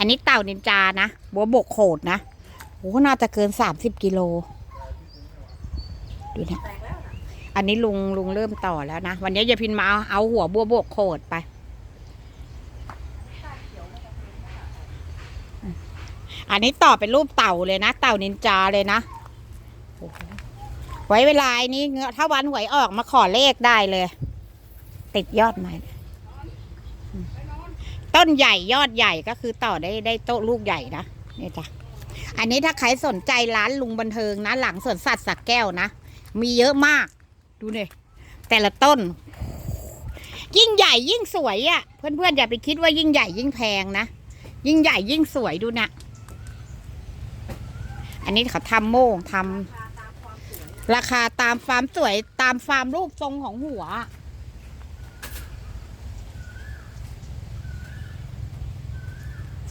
อันนี้เต่านินจานะ บัวบกโขดนะโอ้น่าจะเกินสามสิบกิโล ดูนะ อันนี้ลุงลุงเริ่มต่อแล้วนะ วันนี้ยายพินมาเอาเอาหัวบัวบกโขดไป อันนี้ต่อเป็นรูปเต่าเลยนะ เต่านินจาเลยนะ ไว้เวลาอ้นี้เงอถ้าวันหวยออกมาขอเลขได้เลย ติดยอดใหม่อืม ต้นใหญ่ยอดใหญ่ก็คือต่อได้ได้โต๊ะลูกใหญ่นะนี่จ้ะอันนี้ถ้าใครสนใจร้านลุงบันเทิงนะ หลังสวนสัตว์สักแก้วนะ มีเยอะมากดูเนี่ยแต่ละต้น ยิ่งใหญ่ยิ่งสวยอะ่ะ เพื่อนๆอย่าไปคิดว่ายิ่งใหญ่ยิ่งแพงนะ ยิ่งใหญ่ยิ่งสวยดูนะอันนี้เขาทำโม่งทำราคาตามฟาร์มสวยตามฟาร์มรูปทรงของหัว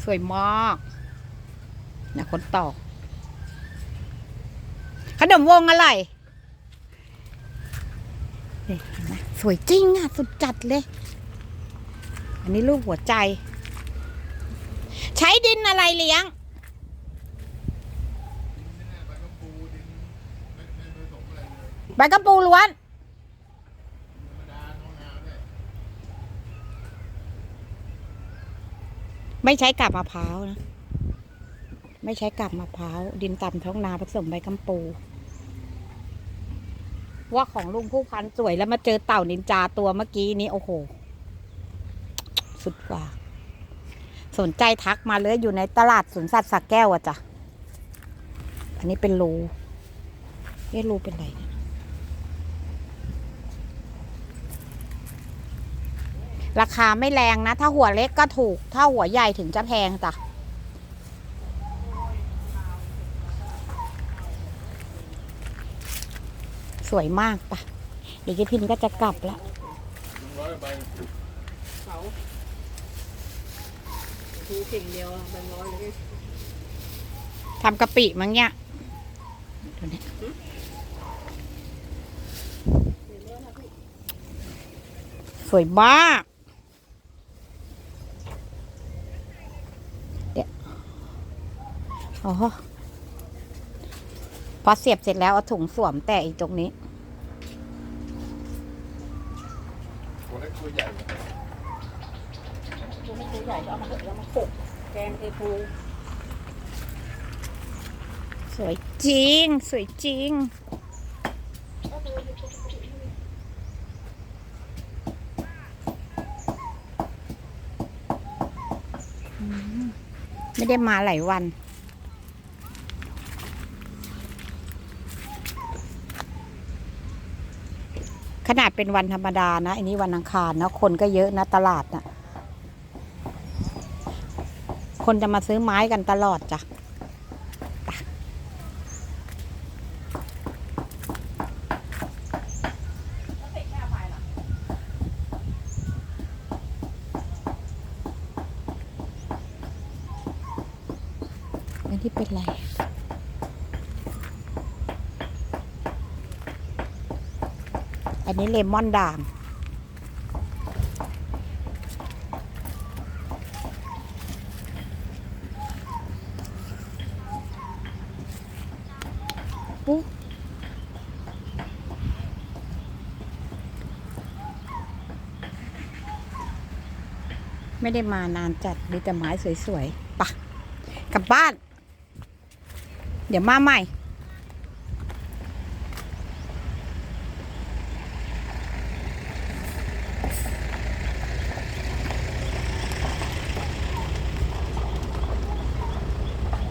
สวยมากนะคนต่อขนมวงอะไรนี่เห็นไหมสวยจริงอะ สุดจัดเลย อันนี้รูปหัวใจ ใช้ดินอะไรเลี้ยง ใบกระปูล้วน ไม่ใช้กาบมะพร้าวนะ ไม่ใช้กาบมะพร้าว ดินต่ำท้องนาผสมใบกำปู ว่าของลุงผู้พันสวยแล้วมาเจอเต่านินจาตัวเมื่อกี้นี้ โอ้โห สุดกว่า สนใจทักมาเลยอยู่ในตลาดสวนสัตว์สักแก้วอะจ้ะ อันนี้เป็นรูเอ๊ะรูเป็นไรเนี่ย ราคาไม่แรงนะ ถ้าหัวเล็กก็ถูก ถ้าหัวใหญ่ถึงจะแพงจ้ะสวยมากปะเดี๋ยวเจพินก็จะกลับแล้วเขาทูเข่งเดียวแบงค์ร้อยเลยทำกะปิมั้งเนี่ยดูเนี่ยสวยมาก เดี๋ยว อ๋อพอเสียบเสร็จแล้วเอาถุงสวมแต่อีกตรงนี้ตัวเล็กตัวใหญ่ทูไม่ตัวใหญ่ก็เอามาเถอะเอามาโขกแกงเทปูสวยจริง สวยจริงไม่ได้มาหลายวัน ขนาดเป็นวันธรรมดานะอันนี้วันอังคารนะคนก็เยอะนะตลาดนะคนจะมาซื้อไม้กันตลอดจ้ะอันที่เป็นไร อันนี้เลมอนด่างอุ๊ไม่ได้มานานจัดมีแต่ไม้สวยๆปะกลับบ้าน เดี๋ยวมาใหม่